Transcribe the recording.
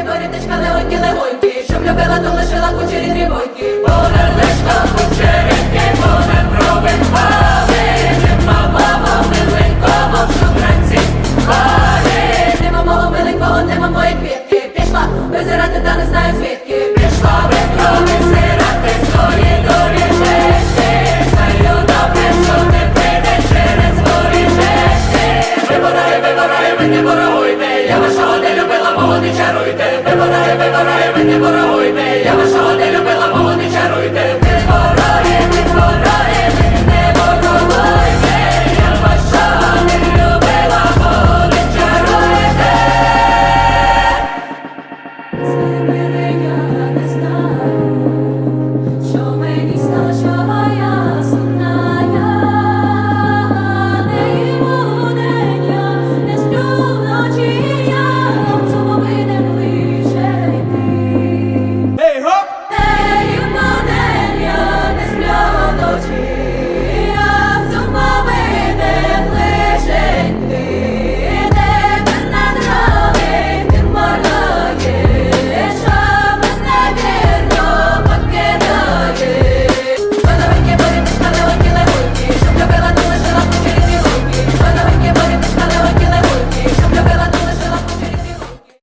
Боріточка, боріточка, легонькі, легонькі, щоб любила, то лишила кучері дрібоньки. Понад лишка понад брови хвали, нема мого миленького, що вранці хвали. Нема мого миленького, нема моєї квітки. Пішла визирати, та не знаю звідки. Пішла ветрові зирати свої доріжечки. Знаю добре, що не прийде через воріжечки. Вибирає, вибирає, ви не ворогуйте, я вашого не любила, чаруйте, не чаруйте. Вибирає, вибирає, ви не ворогуйте, я вашого